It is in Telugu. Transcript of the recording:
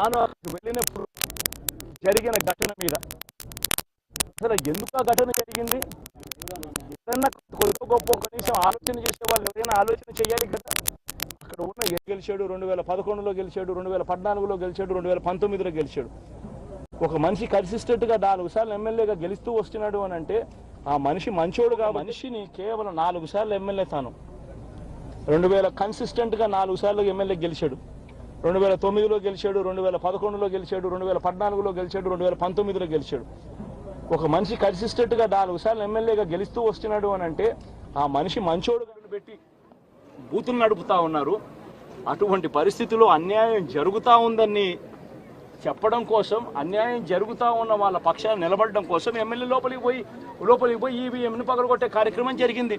తాను వెళ్ళినప్పుడు జరిగిన ఘటన మీద. అసలు ఎందుకు ఆ ఘటన జరిగింది? ఏదన్నా కొద్ది గొప్ప కనీసం ఆలోచన చేసే వాళ్ళు ఎవరైనా ఆలోచన చేయాలి కదా? అక్కడ ఉన్న ఏ గెలిచాడు? రెండు వేల పదకొండులో గెలిచాడు రెండు వేల పద్నాలుగులో గెలిచాడు రెండు వేల పంతొమ్మిదిలో గెలిచాడు. ఒక మనిషి కన్సిస్టెంట్గా నాలుగు సార్లు ఎమ్మెల్యేగా గెలుస్తూ వస్తున్నాడు అని అంటే ఆ మనిషి మంచోడుగా మనిషిని కేవలం నాలుగు సార్లు ఎమ్మెల్యే తాను. రెండు వేల కన్సిస్టెంట్గా నాలుగు సార్లు ఎమ్మెల్యే గెలిచాడు. రెండు వేల తొమ్మిదిలో గెలిచాడు రెండు వేల పదకొండులో గెలిచాడు రెండు వేల పద్నాలుగులో గెలిచాడు రెండు వేల పంతొమ్మిదిలో గెలిచాడు. ఒక మనిషి కన్సిస్టెంట్గా నాలుగు సార్లు ఎమ్మెల్యేగా గెలుస్తూ వస్తున్నాడు అని అంటే ఆ మనిషి మంచోడు పెట్టి బూతులు నడుపుతా ఉన్నారు. అటువంటి పరిస్థితిలో అన్యాయం జరుగుతూ ఉందని చెప్పడం కోసం అన్యాయం జరుగుతూ ఉన్న వాళ్ళ పక్షాన్ని నిలబడడం కోసం ఎమ్మెల్యే లోపలికి పోయి లోపలికి పోయి ఈవీఎంని పగలగొట్టే కార్యక్రమం జరిగింది.